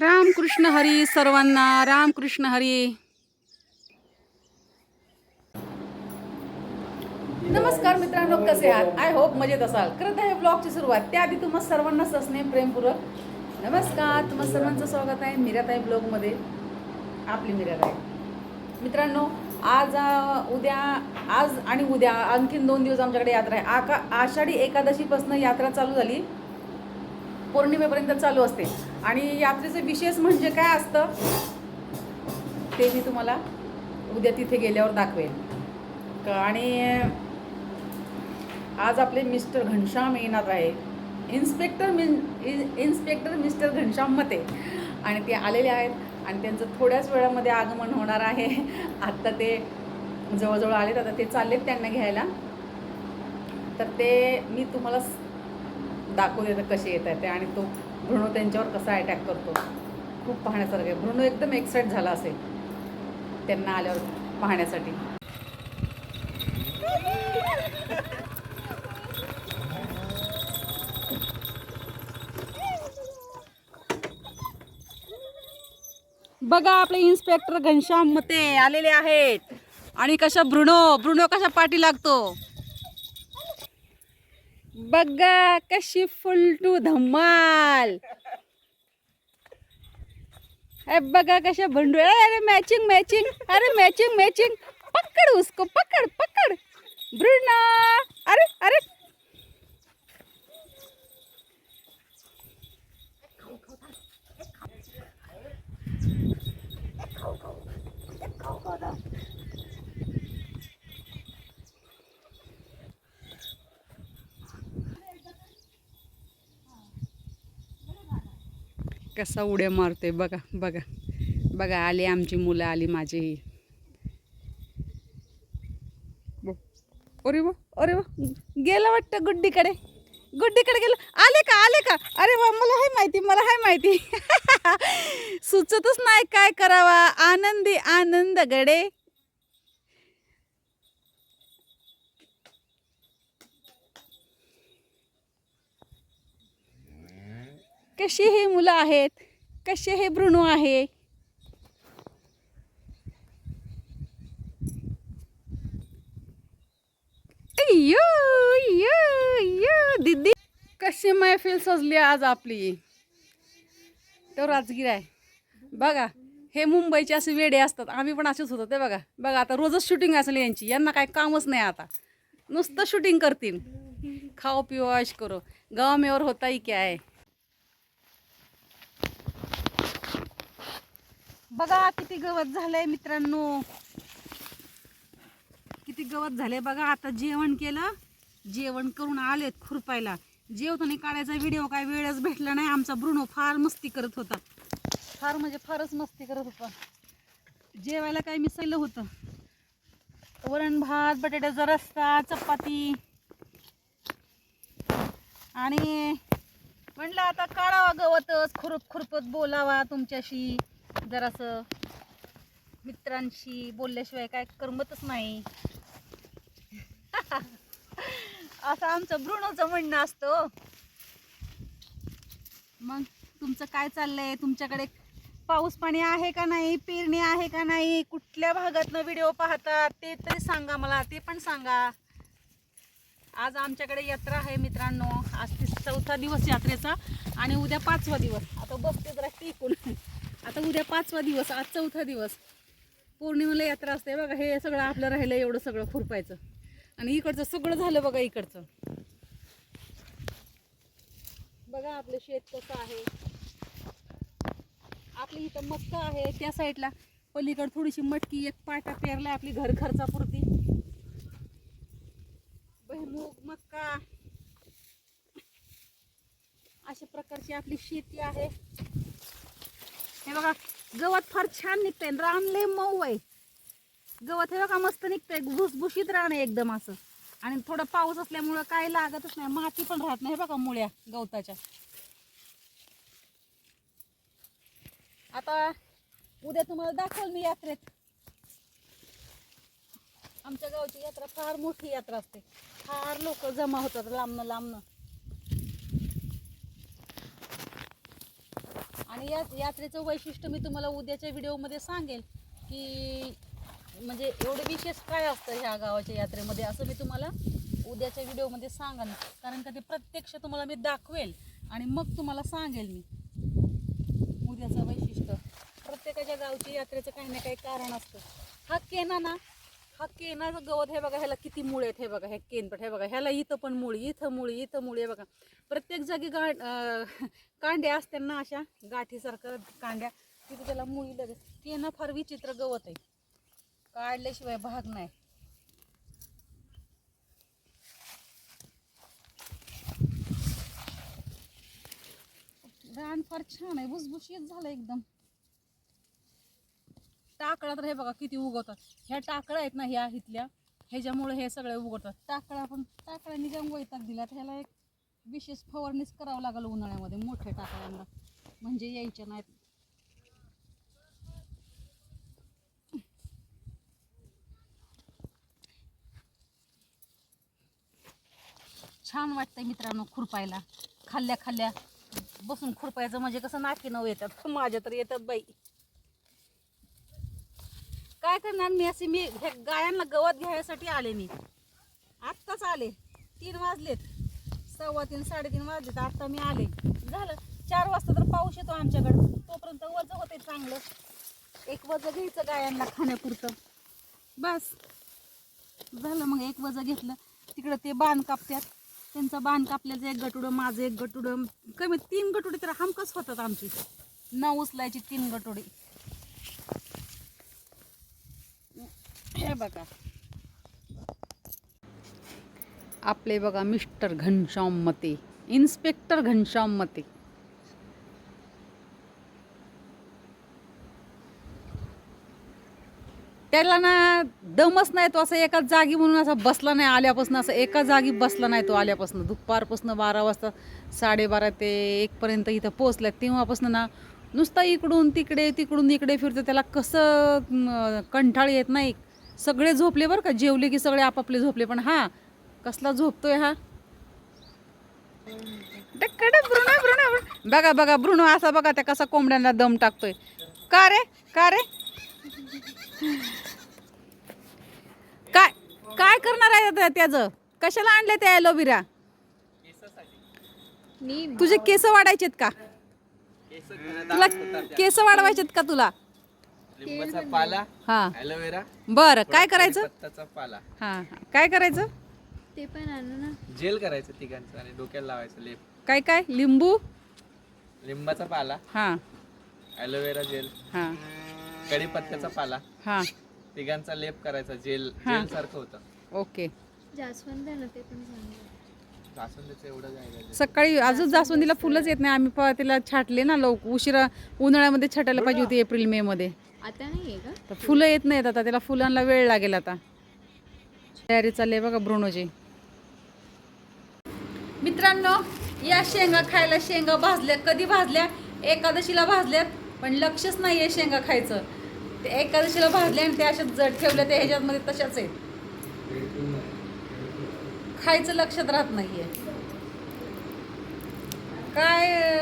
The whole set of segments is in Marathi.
रामकृष्ण हरी सर्वांना रामकृष्ण हरी. नमस्कार मित्रांनो कसे आहात? आय होप मजेत असाल. करत आहे ब्लॉगची सुरुवात. त्याआधी तुम्हा सर्वांना ससने प्रेमपूर्वक नमस्कार. तुम्हा सर्वांचं स्वागत आहे मिराताई ब्लॉगमध्ये आपली मिराताई. मित्रांनो आज उद्या आज आणि उद्या आणखीन दोन दिवस आमच्याकडे यात्रा आहे. आका आषाढी एकादशीपासून यात्रा चालू झाली. पौर्णिमेपर्यंत चालू असते. आणि यात्रेचं विशेष म्हणजे काय असतं ते मी तुम्हाला उद्या तिथे गेल्यावर दाखवेन. आणि आज आपले मिस्टर घनश्याम येणार आहे. इन्स्पेक्टर मिन इन- इन्स्पेक्टर मिस्टर घनश्याम मते. आणि ते आलेले आहेत आणि त्यांचं थोड्याच वेळामध्ये आगमन होणार आहे. आत्ता ते जवळजवळ आलेत आता ते चाललेत त्यांना घ्यायला. तर ते मी तुम्हाला दाखवू देतं कसे येत आहेत ते. आणि तो भ्रुणो त्यांच्यावर कसा अटॅक करतो. खूप पाहण्यासारखं आहे. भ्रुणो एकदम एक्साइट झाला असेल. त्यांना आल्यावर पाहण्यासाठी. बघा आपले इन्स्पेक्टर घनश्याम मते आलेले आहेत. आणि कशा भ्रुणो भ्रुणो कशा पाठी लागतो? बघा कशी फुलटू धमाल. बघा कशा भंडू अरे मैचिंग मैचिंग अरे मैचिंग मैचिंग पकड़ उसको, पकड़ पकड़. ब्रुना अरे अरे. कसा उड्या मारतोय बघा बघा. बघा आली आमची मुलं आली माझी. ही अरे वा अरे वा. गेलं वाटतं गुड्डीकडे. गुड्डीकडे गेलं. आले का आले का? अरे वा मला हाय माहिती मला हाय माहिती. सुचतच नाही काय करावा. आनंदी आनंद गडे. कशी हे मुलं आहेत? कसे हे भ्रूणू आहे? अय्यो, अय्यो, दीदी कशी मैफिल सजली आज आपली? तो राजगीर आहे. बघा हे मुंबईचे असे वेडे असतात. आम्ही पण असेच होतो ते बघा. बघा आता रोजच शूटिंग असेल यांची. यांना काही कामच नाही आता. नुसतं शूटिंग करतील. खाओ पिओ ऐश करो. गाव मेवर होता ही क्या आहे बघा किती गवत झालंय मित्रांनो. किती गवत झालंय बघा. आता जेवण केलं. जेवण करून आलेत खुरपायला. जेवताना काढायचा व्हिडिओ काय वेळच भेटला नाही. आमचा ब्रुनो फार मस्ती करत होता. फार म्हणजे फारच मस्ती करत होता. जेवायला काय मिसळलं होतं. वरण भात बटाट्याचा रस्ता चपाती. आणि म्हणलं आता काढावा गवतच. खुरप खुरपत बोलावा तुमच्याशी. जरासं मित्रांशी बोलल्याशिवाय काय करमतच नाही. असं आमचं ब्रुणोचं म्हणणं असतं. मग तुमचं काय चाललंय? तुमच्याकडे पाऊस पाणी आहे का नाही? पेरणी आहे का नाही? कुठल्या भागातनं व्हिडिओ पाहतात? ते तरी सांगा मला ते पण सांगा. आज आमच्याकडे यात्रा आहे मित्रांनो. आज ते चौथा दिवस यात्रेचा आणि उद्या पाचवा दिवस. आता बसते जरा टिकून. आता उद्या पाचवा दिवस आज चौथा दिवस. पौर्णिमेला यात्रा असते. बघा हे सगळं आपलं राहिलं एवढं सगळं खुरपायचं. आणि इकडचं सगळं झालं बघा इकडचं. बघा आपलं शेत कसं आहे. आपली इथं मक्का आहे त्या साईडला. पलीकडे थोडीशी मटकी एक पाटा पेरलाय आपली घर खर्चापुरती. भुईमुग मक्का. अशा प्रकारची आपली शेती आहे. हे बघा गवत फार छान निघतंय. रान लय मऊ आहे. गवत हे बघा मस्त निघतंय. भुसभुशीत रान आहे एकदम असं. आणि थोडं पाऊस असल्यामुळं काय लागतच नाही. माती पण राहत नाही हे बघा मुळ्या गवताच्या. आता उद्या तुम्हाला दाखवल मी यात्रेत. आमच्या गावची यात्रा फार मोठी यात्रा असते. फार लोक जमा होतात लांबनं लांबनं. आणि या यात्रेचं वैशिष्ट्य मी तुम्हाला उद्याच्या व्हिडिओमध्ये सांगेल की म्हणजे एवढं विशेष काय असतं ह्या गावाच्या यात्रेमध्ये असं मी तुम्हाला उद्याच्या व्हिडिओमध्ये सांगाल कारण का ते प्रत्यक्ष तुम्हाला मी दाखवेल आणि मग तुम्हाला सांगेल मी. उद्याचं वैशिष्ट्य. प्रत्येकाच्या गावची यात्रेचं काही ना काही कारण असतं. हा केना ना हा केनाचं गवत हे बघा ह्याला किती मुळे आहेत हे बघा हे केनपट हे बघा ह्याला इथं पण मुळी इथं मुळी इथं मुळी हे बघा. प्रत्येक जागी गा कांड्या असतात ना अशा गाठीसारखं कांड्या तिथे त्याला मुळी लगेच. केनं फार विचित्र गवत आहे. काढल्याशिवाय भाग नाही. रान फार छान आहे भुसभुशीत झालं एकदम. टाकळा तर हे बघा किती उगवतात. ह्या टाकळ्या आहेत ना ह्या इथल्या ह्याच्यामुळे हे सगळे उगवतात. टाकळा पण टाकळ्यांनी ज्या वैताग दिला ह्याला एक विशेष फवारणीच करावं लागेल उन्हाळ्यामध्ये मोठ्या टाकळ्यांना. म्हणजे यायच्या नाहीत. छान वाटतंय मित्रांनो खुरपायला. खाल्ल्या खाल्ल्या बसून खुरपायचं म्हणजे कसं नाकी नऊ येतात. माझ्या तर येतात बाई. काय करणार मी असे मी हे गायांना गवत घ्यायसाठी आले मी. आत्ताच आले. तीन वाजलेत. सव्वा तीन साडेतीन वाजलेत. आत्ता मी आले. झालं. चार वाजता तर पाऊस येतो आमच्याकडं. तोपर्यंत वजं होते चांगलं. एक वजं घ्यायचं गायांना खाण्यापुरतं. बस. झालं मग एक वजं घेतलं. तिकडं ते बांध कापत्यात. त्यांचं बांध कापल्याचं एक गटुडं माझं एक गटुडं. कमी तीन गटुडे तर हमकच होतात आमची. न उचलायची तीन गटुडे. हे बघा. आपले बघा मिस्टर घनश्याम मते इन्स्पेक्टर घनश्याम मते. त्याला ना दमच नाही तो असं एकाच जागी म्हणून असा बसला नाही आल्यापासून असं एका जागी बसला नाही तो आल्यापासून. दुपारपासून बारा वाजता साडेबारा ते एकपर्यंत इथं पोचल्या तेव्हापासून ना नुसता इकडून तिकडे तिकडून इकडे फिरतो त्याला कसं म, कंटाळ येत नाही. सगळे झोपले बरं का? जेवले की सगळे आपापले झोपले पण हा कसला झोपतोय हा? Bruno Bruno. बघा बघा ब्रुनो असा बघा त्या कसा कोंबड्यांना दम टाकतोय. का रे? का रे? काय काय करणार आहे त्या- त्याचं? कशाला आणले त्या ॲलोविरा तुझे केस वाढायचेत का? तुला केस वाढवायचेत का तुला? लिंबाचा पाला हा. ॲलोवेरा बर काय करायचं? पत्ताचा पाला. हा हा. काय करायचं? ते पण आणू ना. जेल करायचं तिघांचं आणि डोक्याला लावायचं लेप. काय काय? लिंबू? लिंबाचा पाला हा. ॲलोवेरा जेल हा. कढीपत्त्याचा पाला हा. तिघांचा लेप करायचा जेल हा. जेल सारखं होतं. ओके. जास्वंद आहे ना ते पण चांगलं. सकाळी अजून जास्वंदीला फुलंच येत नाही. आम्ही प- तिला छाटले ना लोक उशिरा उन्हाळ्यामध्ये छाटायला पाहिजे होती एप्रिल मे मध्ये. आता का? तर फुलं येत नाहीत आता. त्याला फुलांना वेळ लागेल आता. तयारी चालली आहे बघा ब्रोनोची मित्रांनो या शेंगा खायला शेंगा भाजल्या. कधी भाजल्या? एकादशीला भाजल्यात पण लक्षच नाही आहे शेंगा खायचं. ते एकादशीला भाजल्या आणि त्या अशा जड ठेवल्या त्या ह्याच्यामध्ये तशाच आहेत. खायचं लक्षात राहत नाहीये. काय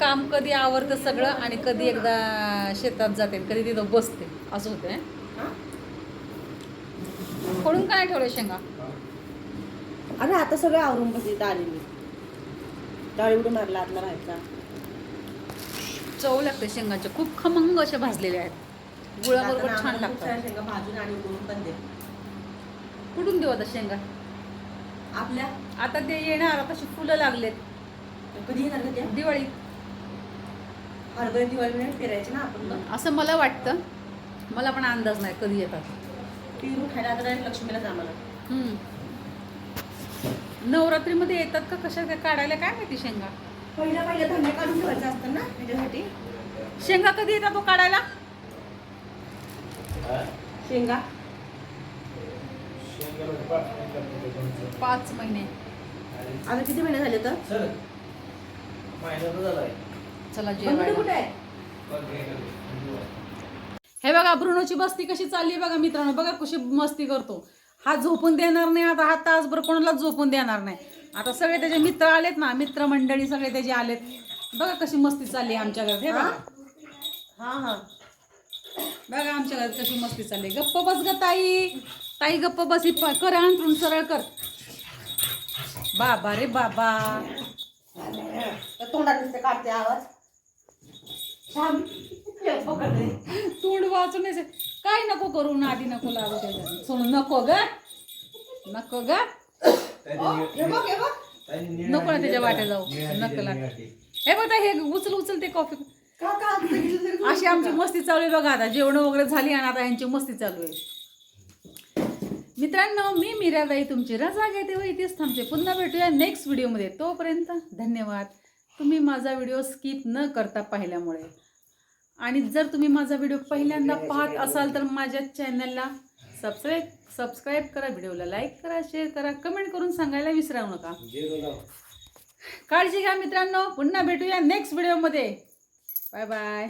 काम कधी आवरतं सगळं आणि कधी एकदा शेतात जाते कधी तिथं बसते. असं होते फोडून काय ठेवलं शेंगा? अरे आता सगळं आवरून बसली मी डाळी उडून मारला आतला राहायचा चव लागते शेंगाच्या खूप खमंग अशा भाजलेल्या आहेत. गुळाबरोबर छान लागतात. शेंगा भाजून आणि उडून पण दे. कुठून देऊ आता शेंगा? आपल्या? आता ते येणार आता फुलं लागलेत. कधी येणार का त्या? दिवाळीत हरभरा दिवाळी फिरायचे ना आपण असं मला वाटतं. मला पण अंदाज नाही कधी येतात. फिरून खायला आता direct आम्हाला हम्म. नवरात्रीमध्ये येतात का? कशा काय काढायला काय माहिती शेंगा? पहिल्या पहिल्या धान्य काढून ठेवायचं असतं ना त्याच्यासाठी. शेंगा कधी येतात तो काढायला? शेंगा. पाच महिने. आता किती महिने झाले तर? चला जेवायला. हे बघा ब्रुनोची बस्ती कशी चालली आहे बघा मित्रांनो. बघा कशी मस्ती करतो. हा झोपून देणार नाही आता हा तासभर कोणाला झोपून देणार नाही. आता सगळे त्याचे मित्र आलेत ना मित्र मंडळी सगळे त्याचे आलेत. बघा कशी मस्ती चालली आहे आमच्या घरात. हे बघा. हा? हा बघा आमच्या घरात कशी मस्ती चालली गप्प बस ग ताई. ताई गप्प बस ही प- कर अंतरून सरळ कर. बाबा रे बाबा. तर तोंडात नुसते काढते आवाज. छान तोंड वाचून. काय नको करू नादी नको लागू त्याच्यात. सोनू नको ग. नको ग. बघ बघ. नको ना त्याच्या वाट्या जाऊ. नको लाग. हे बघा हे उचल उचल ते कॉफी. का का अशी आमची मस्ती चालू आहे बघा आता. जेवण वगैरे झाली आणि आता यांची मस्ती चालू आहे. मित्रांनो मी मीराबाई तुमची रजा घेते व इथेच थांबते. पुन्हा भेटूया नेक्स्ट व्हिडिओमध्ये तोपर्यंत धन्यवाद. तुम्ही माझा व्हिडिओ स्किप न करता पाहिल्यामुळे. आणि जर तुम्ही माझा व्हिडिओ पहिल्यांदा पाहत असाल तर माझ्या चॅनलला सबस्क्राईब सबस्क्राईब करा व्हिडिओला लाईक करा शेअर करा कमेंट करून सांगायला विसरू नका. काळजी घ्या मित्रांनो. पुन्हा भेटूया नेक्स्ट व्हिडिओमध्ये बाय बाय